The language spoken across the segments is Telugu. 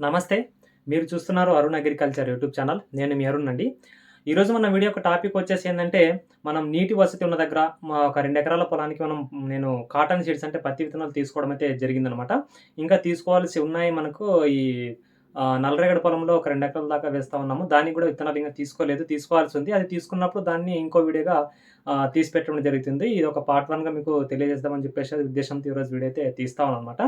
నమస్తే. మీరు చూస్తున్నారు అరుణ్ అగ్రికల్చర్ యూట్యూబ్ ఛానల్. నేను మీ అరుణ్ అండి. ఈరోజు మన వీడియో ఒక టాపిక్ వచ్చేసి ఏంటంటే మనం నీటి వసతి ఉన్న దగ్గర ఒక రెండు ఎకరాల పొలానికి మనం నేను కాటన్ సీడ్స్ అంటే పత్తి విత్తనాలు తీసుకోవడం అయితే జరిగిందనమాట. ఇంకా తీసుకోవాల్సి ఉన్నాయి మనకు ఈ నల్లరేగడి పొలంలో ఒక రెండు ఎకరాల దాకా వేస్తూ ఉన్నాము. దానికి కూడా విత్తనాలు ఇంకా తీసుకోలేదు. తీసుకోవాల్సి ఉంది. అది తీసుకున్నప్పుడు దాన్ని ఇంకో వీడియోగా తీసి పెట్టడం జరుగుతుంది. ఇది ఒక పార్ట్ వన్గా మీకు తెలియజేద్దామని చెప్పేసి అది ఉద్దేశంతో ఈరోజు వీడియో అయితే తీస్తా అనమాట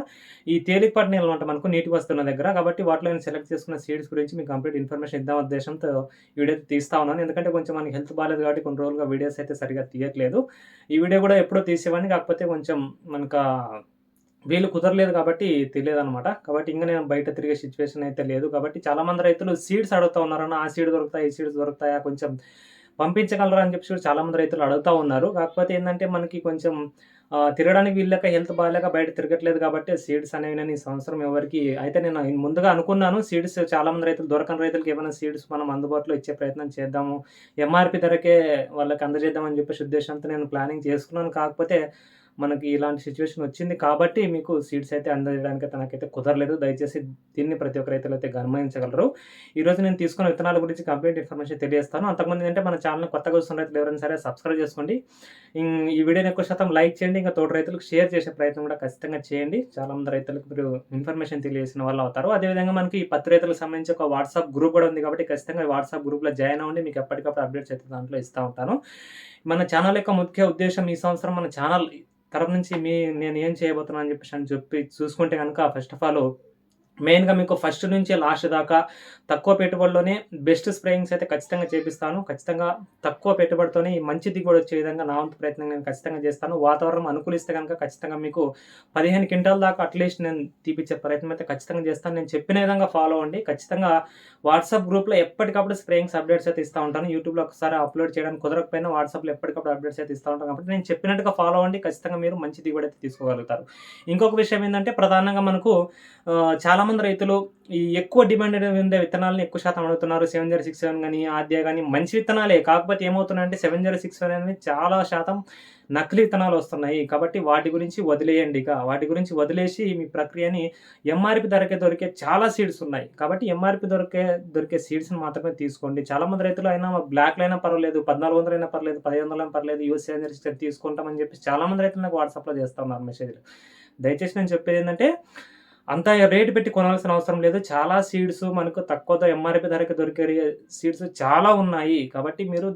ఈ తేలికపాటి నీళ్ళు అనమాట మనకు నీటి వస్తున్న దగ్గర. కాబట్టి వాటిలో నేను సెలెక్ట్ చేసుకున్న సీడ్స్ గురించి మీకు కంప్లీట్ ఇన్ఫర్మేషన్ ఇద్దాం ఉద్దేశంతో వీడియో తీస్తా ఉన్నాను. ఎందుకంటే కొంచెం మనకి హెల్త్ బాగాలేదు కాబట్టి కొన్ని రోజులుగా వీడియోస్ అయితే సరిగా తీయట్లేదు. ఈ వీడియో కూడా ఎప్పుడో తీసేవాడిని. కాకపోతే కొంచెం మనకు వీళ్ళు కుదరలేదు కాబట్టి తెలియదు అనమాట కాబట్టి ఇంకా నేను బయట తిరిగే సిచ్యువేషన్ అయితే లేదు. కాబట్టి చాలా మంది రైతులు సీడ్స్ అడుగుతూ ఉన్నారన్న ఆ సీడ్ దొరుకుతాయి? ఈ సీడ్స్ దొరుకుతాయా? కొంచెం పంపించగలరా? అని చెప్పి కూడా చాలా మంది రైతులు అడుగుతూ ఉన్నారు. కాకపోతే ఏంటంటే మనకి కొంచెం తిరగడానికి వీళ్ళక హెల్త్ బాగాలేక బయట తిరగట్లేదు కాబట్టి సీడ్స్ అనేవి నేను ఈ సంవత్సరం ఎవరికి అయితే నేను ముందుగా అనుకున్నాను సీడ్స్ చాలా మంది రైతులు దొరకని రైతులకు ఏమైనా సీడ్స్ మనం అందుబాటులో ఇచ్చే ప్రయత్నం చేద్దాము. ఎంఆర్పి ధరకే వాళ్ళకి అందజేద్దామని చెప్పేసి ఉద్దేశంతో నేను ప్లానింగ్ చేసుకున్నాను. కాకపోతే మనకి ఇలాంటి సిచ్యువేషన్ వచ్చింది కాబట్టి మీకు సీడ్స్ అయితే అందజేయడానికి తనకైతే కుదరలేదు. దయచేసి దీన్ని ప్రతి ఒక్క రైతులు అయితే గమనించగలరు. ఈరోజు నేను తీసుకున్న విత్తనాల గురించి కంప్లీట్ ఇన్ఫర్మేషన్ తెలియజేస్తాను. అంతకుముందు ఏంటంటే మన ఛానల్ కొత్తగా వస్తున్న రైతులు ఎవరైనా సరే సబ్స్క్రైబ్ చేసుకోండి. ఈ వీడియోని ఎక్కువ శాతం లైక్ చేయండి. ఇంకా తోటి రైతులకు షేర్ చేసే ప్రయత్నం కూడా ఖచ్చితంగా చేయండి. చాలామంది రైతులకు మీరు ఇన్ఫర్మేషన్ తెలియజేసిన వాళ్ళు అవుతారు. అదేవిధంగా మనకి ఈ పత్తి రైతులకు సంబంధించి ఒక వాట్సాప్ గ్రూప్ కూడా ఉంది కాబట్టి ఖచ్చితంగా వాట్సాప్ గ్రూప్లో జాయిన్ అవ్వండి. మీకు ఎప్పటికప్పుడు అప్డేట్స్ అయితే దాంట్లో ఇస్తూ ఉంటాను. మన ఛానల్ యొక్క ముఖ్య ఉద్దేశం ఈ సంవత్సరం మన ఛానల్ తరపు నుంచి మీ నేను ఏం చేయబోతున్నాను అని చెప్పేసి అని చెప్పి చూసుకుంటే కనుక ఫస్ట్ ఆఫ్ ఆల్ మెయిన్గా మీకు ఫస్ట్ నుంచి లాస్ట్ దాకా తక్కువ పెట్టుబడిలోనే బెస్ట్ స్ప్రేయింగ్స్ అయితే ఖచ్చితంగా చేపిస్తాను. ఖచ్చితంగా తక్కువ పెట్టుబడితోనే ఈ మంచి దిగుబడి వచ్చే విధంగా నా వంతు ప్రయత్నం నేను ఖచ్చితంగా చేస్తాను. వాతావరణం అనుకూలిస్తే కనుక ఖచ్చితంగా మీకు పదిహేను క్వింటాల దాకా అట్లీస్ట్ నేను తీపిచ్చే ప్రయత్నం అయితే ఖచ్చితంగా చేస్తాను. నేను చెప్పిన విధంగా ఫాలో అవ్వండి. ఖచ్చితంగా వాట్సాప్ గ్రూప్లో ఎప్పటికప్పుడు స్ప్రేయింగ్స్ అప్డేట్స్ అయితే ఇస్తూ ఉంటాను. యూట్యూబ్లో ఒకసారి అప్లోడ్ చేయడానికి కుదరకపోయినా వాట్సాప్లో ఎప్పటికప్పుడు అప్డేట్స్ అయితే ఇస్తూ ఉంటాను. కాబట్టి నేను చెప్పినట్టుగా ఫాలో అండి ఖచ్చితంగా మీరు మంచి దిగుబడి అయితే తీసుకోగలుగుతారు. ఇంకొక విషయం ఏంటంటే ప్రధానంగా మనకు చాలా మంది రైతులు ఈ ఎక్కువ డిమాండ్ ఉండే విత్తనాలను ఎక్కువ శాతం అడుగుతున్నారు. సెవెన్ జీరో సిక్స్ సెవెన్ కానీ ఆద్య కానీ మంచి విత్తనాలే. కాకపోతే ఏమవుతున్నాయంటే సెవెన్ జీరో సిక్స్ సెవెన్ అనేది చాలా శాతం నకిలీ విత్తనాలు వస్తున్నాయి. కాబట్టి వాటి గురించి వదిలేయండి ఇక. వాటి గురించి వదిలేసి మీ ప్రక్రియని ఎంఆర్పి ధరకే దొరికే చాలా సీడ్స్ ఉన్నాయి. కాబట్టి ఎంఆర్పి దొరికే దొరికే సీడ్స్ని మాత్రమే తీసుకోండి. చాలామంది రైతులు అయినా బ్లాక్లో అయినా పర్వాలేదు పద్నాలుగు వందలు అయినా పర్లేదు పదిహేను వందలు అయినా పర్లేదు యూఎస్ సెవెన్ తీసుకుంటామని చెప్పి చాలామంది రైతులు నాకు వాట్సాప్లో చేస్తా ఉన్నారు మెసేజ్లు. దయచేసి నేను చెప్పేది ఏంటంటే అంత రేటు పెట్టి కొనాల్సిన అవసరం లేదు. చాలా సీడ్స్ మనకు తక్కువ ఎంఆర్పి ధరకి దొరికే సీడ్స్ చాలా ఉన్నాయి. కాబట్టి మీరు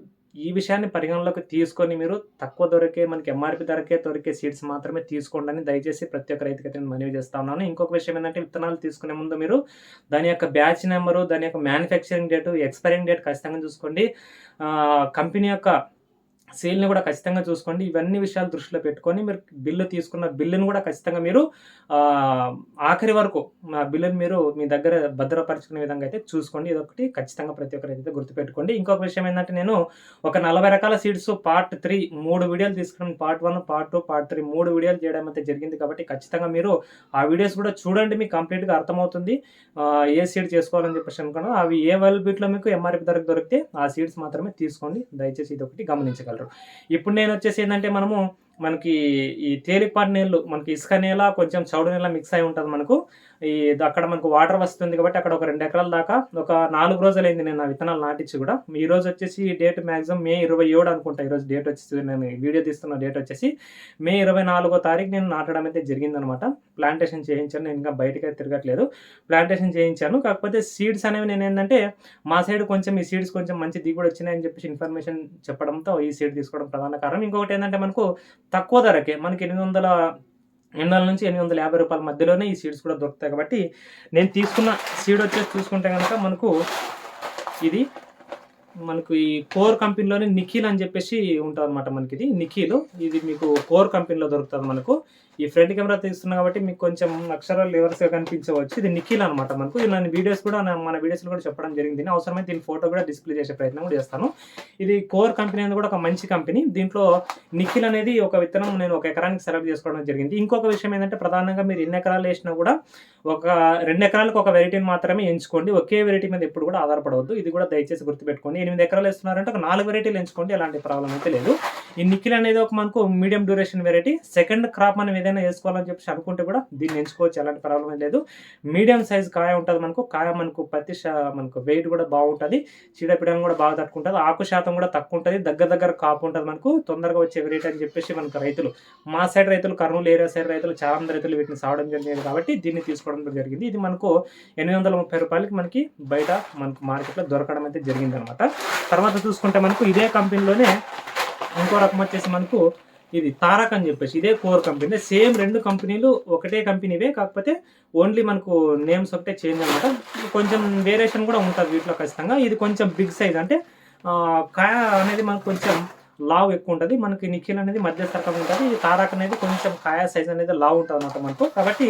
ఈ విషయాన్ని పరిగణలోకి తీసుకొని మీరు తక్కువ దొరికే మనకి ఎంఆర్పి ధరకే దొరికే సీడ్స్ మాత్రమే తీసుకోండి అని దయచేసి ప్రతి ఒక్క రైతుకి అయితే నేను మనవి చేస్తా ఉన్నాను. ఇంకొక విషయం ఏంటంటే విత్తనాలు తీసుకునే ముందు మీరు దాని యొక్క బ్యాచ్ నెంబరు దాని యొక్క మ్యానుఫ్యాక్చరింగ్ డేటు ఎక్స్పైరింగ్ డేట్ ఖచ్చితంగా చూసుకోండి. కంపెనీ యొక్క సేల్ని కూడా ఖచ్చితంగా చూసుకోండి. ఇవన్నీ విషయాలు దృష్టిలో పెట్టుకొని మీరు బిల్లు తీసుకున్న బిల్లును కూడా ఖచ్చితంగా మీరు ఆఖరి వరకు ఆ బిల్లును మీరు మీ దగ్గర భద్రపరచుకునే విధంగా అయితే చూసుకోండి. ఇదొకటి ఖచ్చితంగా ప్రతి ఒక్కరు అయితే గుర్తుపెట్టుకోండి. ఇంకొక విషయం ఏంటంటే నేను ఒక నలభై రకాల సీడ్స్ పార్ట్ త్రీ మూడు వీడియోలు తీసుకున్నాను. Part one part two part three మూడు వీడియోలు చేయడం అయితే జరిగింది కాబట్టి ఖచ్చితంగా మీరు ఆ వీడియోస్ కూడా చూడండి. మీకు కంప్లీట్గా అర్థమవుతుంది. ఏ సీడ్ చేసుకోవాలని చెప్పేసి అనుకున్నాను. అవి ఏ అవైలబిలిటీలో మీకు ఎంఆర్పి ధరకు దొరికితే ఆ సీడ్స్ మాత్రమే తీసుకోండి. దయచేసి ఇది ఒకటి గమనించగలరు. ఇప్పుడు నేను వచ్చేసి ఏంటంటే మనము మనకి ఈ తేలిపాటి నీళ్ళు మనకి ఇసుక నేల కొంచెం చౌడు నేల మిక్స్ అయి ఉంటుంది మనకు. ఈ అక్కడ మనకు వాటర్ వస్తుంది కాబట్టి అక్కడ ఒక రెండు ఎకరాల దాకా ఒక నాలుగు రోజులు అయింది నేను ఆ విత్తనాలు నాటించి కూడా. ఈ రోజు వచ్చేసి డేట్ మ్యాక్సిమం మే ఇరవై ఏడు అనుకుంటా ఈరోజు డేట్ వచ్చేసి. నేను వీడియో తీస్తున్న డేట్ వచ్చేసి మే ఇరవై నాలుగో తారీఖు నేను నాటడం అయితే జరిగిందనమాట. ప్లాంటేషన్ చేయించాను నేను ఇంకా బయటకి అయితే తిరగట్లేదు. ప్లాంటేషన్ చేయించాను. కాకపోతే సీడ్స్ అనేవి నేను ఏంటంటే మా సైడ్ కొంచెం ఈ సీడ్స్ కొంచెం మంచి దిగుబడి వచ్చినాయని చెప్పేసి ఇన్ఫర్మేషన్ చెప్పడంతో ఈ సీడ్ తీసుకోవడం ప్రధాన కారణం. ఇంకొకటి ఏంటంటే మనకు తక్కువ ధరకే మనకి ఎనిమిది వందల ఎనిమిది వందల నుంచి ఎనిమిది వందల యాభై రూపాయల మధ్యలోనే ఈ సీడ్స్ కూడా దొరుకుతాయి. కాబట్టి నేను తీసుకున్న సీడ్ వచ్చేసి చూసుకుంటే కనుక మనకు ఇది మనకు ఈ కోర్ కంపెనీలోనే నిఖిల్ అని చెప్పేసి ఉంటుంది అనమాట మనకి ఇది. నిఖిల్ ఇది మీకు కోర్ కంపెనీలో దొరుకుతుంది మనకు. ఈ ఫ్రంట్ కెమెరా తీస్తున్నా కాబట్టి మీకు కొంచెం అక్షరాలు రివర్స్గా కనిపించవచ్చు. ఇది నిఖిల్ అనమాట మనకు. ఇది వీడియోస్ కూడా మన వీడియోస్లో కూడా చెప్పడం జరిగింది. అవసరమైతే దీని ఫోటో కూడా డిస్ప్లే చేసే ప్రయత్నం కూడా చేస్తాను. ఇది కోర్ కంపెనీ అనేది కూడా ఒక మంచి కంపెనీ. దీంట్లో నిఖిల్ అనేది ఒక విత్తనం నేను ఒక ఎకరానికి సెలెక్ట్ చేసుకోవడం జరిగింది. ఇంకొక విషయం ఏంటంటే ప్రధానంగా మీరు ఎన్ని ఎకరాలు వేసినా కూడా ఒక రెండు ఎకరాలకు ఒక వెరైటీని మాత్రమే ఎంచుకోండి. ఒకే వెరైటీ మీద ఎప్పుడు కూడా ఆధారపడవద్దు. ఇది కూడా దయచేసి గుర్తుపెట్టుకోండి ఎనిమిది ఎకరాలు వేస్తున్నారంటే ఒక నాలుగు వెరైటీలు ఎంచుకోండి ఎలాంటి ప్రాబ్లం అయితే లేదు. ఈ నిఖిల్ అనేది ఒక మనకు medium duration variety second crop మనం ఏదైనా వేసుకోవాలని చెప్పేసి అనుకుంటే కూడా దీన్ని ఎంచుకోవచ్చు ఎలాంటి ప్రాబ్లం లేదు. మీడియం సైజ్ కాయ ఉంటుంది మనకు కాయ మనకు పత్తి మనకు వెయిట్ కూడా బాగుంటుంది చీడపీడనం కూడా బాగా తట్టుకుంటుంది ఆకు శాతం కూడా తక్కువ ఉంటుంది దగ్గర దగ్గర కాపు ఉంటుంది మనకు తొందరగా వచ్చే వెరైటీ అని చెప్పేసి మనకు రైతులు మా సైడ్ రైతులు కర్నూలు ఏరియా సైడ్ రైతులు చాలా మంది రైతులు వీటిని సావడం జరిగింది కాబట్టి దీన్ని తీసుకోవడం జరిగింది. ఇది మనకు ఎనిమిది వందల ముప్పై రూపాయలకి మనకి బయట మనకు మార్కెట్లో దొరకడం అయితే జరిగింది అనమాట తర్వాత చూసుకుంటే మనకు ఇదే కంపెనీలోనే ఇంకో రకం వచ్చేసి మనకు ఇది తారక్ అని చెప్పేసి ఇదే కోర్ కంపెనీ. సేమ్ రెండు కంపెనీలు ఒకటే కంపెనీవే కాకపోతే ఓన్లీ మనకు నేమ్స్ ఒకటే చేంజ్ అనమాట కొంచెం వేరియేషన్ కూడా ఉంటుంది వీటిలో ఖచ్చితంగా. ఇది కొంచెం బిగ్ సైజ్ అంటే కాయ అనేది మనకు కొంచెం లావ్ ఎక్కువ ఉంటుంది. మనకి నిఖిల్ అనేది మధ్య సరకం ఉంటుంది. ఈ తారాక్ అనేది కొంచెం కాయ సైజ్ అనేది లావ్ ఉంటుంది అనమాట మనకు. కాబట్టి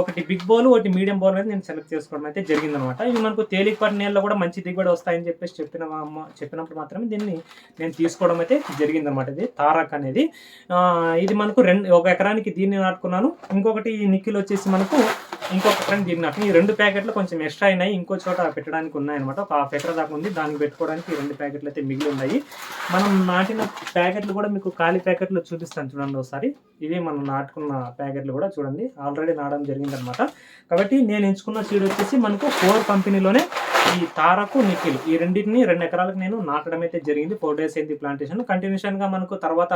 ఒకటి బిగ్ బౌల్ ఒకటి మీడియం బౌల్ అనేది నేను సెలెక్ట్ చేసుకోవడం అయితే జరిగింది అనమాట ఇవి మనకు తేలికపాటి నీళ్ళలో కూడా మంచి దిగుబడి వస్తాయని చెప్పేసి చెప్పిన అమ్మ చెప్పినప్పుడు మాత్రమే దీన్ని నేను తీసుకోవడం అయితే జరిగింది అనమాట ఇది తారాక్ అనేది. ఇది మనకు రెండు ఒక ఎకరానికి దీన్ని నాటుకున్నాను. ఇంకొకటి ఈ నిఖిల్ వచ్చేసి మనకు ఇంకొక ఫ్రెండ్ దీన్ని ఈ రెండు ప్యాకెట్లు కొంచెం ఎక్స్ట్రా అయినాయి. ఇంకో చోట పెట్టడానికి ఉన్నాయన్నమాట. ఒక హాఫ్ ఎకరా దాకా ఉంది. దానికి పెట్టుకోవడానికి ఈ రెండు ప్యాకెట్లు అయితే మిగిలి ఉన్నాయి. మనం నాటిన ప్యాకెట్లు కూడా మీకు ఖాళీ ప్యాకెట్లు చూపిస్తాను చూడండి ఒకసారి. ఇవి మనం నాటుకున్న ప్యాకెట్లు కూడా చూడండి. ఆల్రెడీ నాడడం జరిగింది అనమాట కాబట్టి నేను ఎంచుకున్న సీడ్ వచ్చేసి మనకు ఫోర్ కంపెనీలోనే ఈ తారకు నిఖిల్. ఈ రెండింటిని రెండు ఎకరాలకు నేను నాటడం అయితే జరిగింది. ఫోర్ డేస్ అయింది ప్లాంటేషన్ కంటిన్యూషన్గా మనకు తర్వాత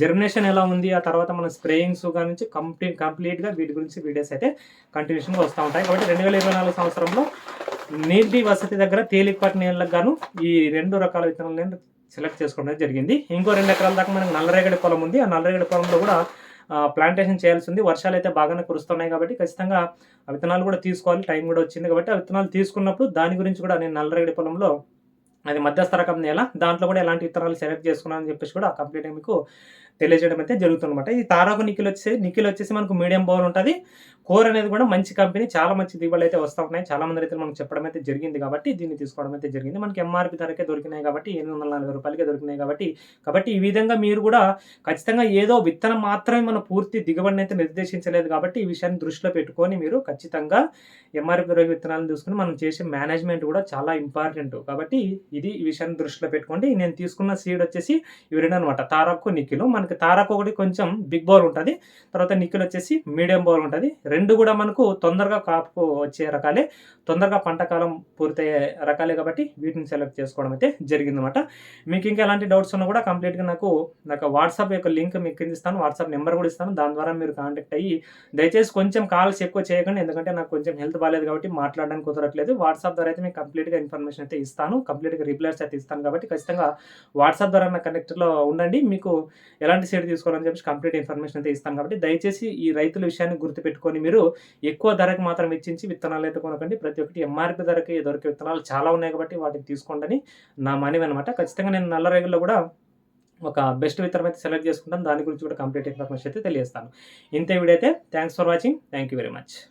జర్మినేషన్ ఎలా ఉంది ఆ తర్వాత మన స్ప్రేయింగ్స్ నుంచి కంప్లీట్ కంప్లీట్గా వీటి గురించి వీడియోస్ అయితే కంటిన్యూషన్గా వస్తూ ఉంటాయి. కాబట్టి రెండు వేల ఇరవై నాలుగు సంవత్సరంలో నీటి వసతి దగ్గర తేలికపాటి నీళ్ళకు గాను ఈ రెండు రకాల విత్తనాలు నేను సెలెక్ట్ చేసుకోవడం జరిగింది. ఇంకో రెండు ఎకరాల దాకా మనకు నల్లరేగడి పొలం ఉంది. ఆ నల్లరేగడి పొలంలో కూడా ప్లాంటేషన్ చేయాల్సి ఉంది వర్షాలు అయితే బాగానే కురుస్తున్నాయి కాబట్టి ఖచ్చితంగా ఆ విత్తనాలు కూడా తీసుకోవాలి. టైం కూడా వచ్చింది కాబట్టి ఆ విత్తనాలు తీసుకున్నప్పుడు దాని గురించి కూడా నేను నల్లరేగడి పొలంలో అది మధ్యస్థ రకం నేల దాంట్లో కూడా ఎలాంటి విత్తనాలు సెలెక్ట్ చేసుకున్నాను అని చెప్పేసి కూడా కంప్లీట్ మీకు తెలియజేయడం అయితే జరుగుతుందన్నమాట. ఈ తారాకు నిఖిల్ వచ్చేసి నిఖిల్ వచ్చేసి మనకు మీడియం బోర్ ఉంటుంది. కోర్ అనేది కూడా మంచి కంపెనీ చాలా మంచి దిగుబడులు అయితే వస్తూ ఉన్నాయి. చాలా మంది రైతులు మనకు చెప్పడం అయితే జరిగింది కాబట్టి దీన్ని తీసుకోవడం అయితే జరిగింది. మనకి ఎంఆర్పి ధరకే దొరికినాయి కాబట్టి ఎనిమిది వందల నలభై రూపాయలకే దొరికినాయి కాబట్టి కాబట్టి ఈ విధంగా మీరు కూడా ఖచ్చితంగా ఏదో విత్తనం మాత్రమే మన పూర్తి దిగుబడిని అయితే నిర్దేశించలేదు కాబట్టి ఈ విషయాన్ని దృష్టిలో పెట్టుకొని మీరు ఖచ్చితంగా ఎంఆర్పి ధర విత్తనాలను చూసుకుని మనం చేసే మేనేజ్మెంట్ కూడా చాలా ఇంపార్టెంట్. కాబట్టి ఇది ఈ విషయాన్ని దృష్టిలో పెట్టుకోండి. నేను తీసుకున్న సీడ్ వచ్చేసి ఇవి రెండు అనమాట తారాకు నిక్కిలు. మనకి తారాకు ఒకటి కొంచెం బిగ్ బౌల్ ఉంటుంది. తర్వాత నిక్కిల్ వచ్చేసి మీడియం బౌల్ ఉంటుంది. రెండు కూడా మనకు తొందరగా కాపు వచ్చే రకాలే తొందరగా పంట కాలం పూర్తయ్యే రకాలే కాబట్టి వీటిని సెలెక్ట్ చేసుకోవడం అయితే జరిగిందన్నమాట. మీకు ఇంకా ఎలాంటి డౌట్స్ ఉన్నా కూడా కంప్లీట్గా నాకు నాకు వాట్సాప్ యొక్క లింక్ మీకు కింద ఇస్తాను వాట్సాప్ నెంబర్ కూడా ఇస్తాను. దాని ద్వారా మీరు కాంటాక్ట్ అయ్యి దయచేసి కొంచెం కాల్స్ ఎక్కువ చేయకండి ఎందుకంటే నాకు కొంచెం హెల్త్ బాగాలేదు కాబట్టి మాట్లాడడానికి కుదరట్లేదు. వాట్సాప్ ద్వారా అయితే మీకు కంప్లీట్గా ఇన్ఫర్మేషన్ అయితే ఇస్తాను కంప్లీట్గా రిప్లైస్ అయితే ఇస్తాను కాబట్టి ఖచ్చితంగా వాట్సాప్ ద్వారా నా కనెక్ట్లో ఉండండి. మీకు ఎలాంటి సీడ్ తీసుకోవాలని చెప్పి కంప్లీట్ ఇన్ఫర్మేషన్ అయితే ఇస్తాను కాబట్టి దయచేసి ఈ రైతుల విషయాన్ని గుర్తుపెట్టుకొని మీరు మీరు ఎక్కువ ధరకు మాత్రం ఇచ్చించి విత్తనాలు అయితే కొనకండి. ప్రతి ఒక్కటి ఎంఆర్పి ధరకి దొరికే విత్తనాలు చాలా ఉన్నాయి కాబట్టి వాటిని తీసుకోండి నా మనవి అనమాట ఖచ్చితంగా నేను నల్ల రేగుల్లో కూడా ఒక బెస్ట్ విత్తనం అయితే సెలెక్ట్ చేసుకుంటాను. దాని గురించి కూడా కంప్లీట్ ఇన్ఫర్మేషన్ అయితే తెలియజేస్తాను. ఇంతే వీడియో అయితే. Thanks for watching. Thank you very much.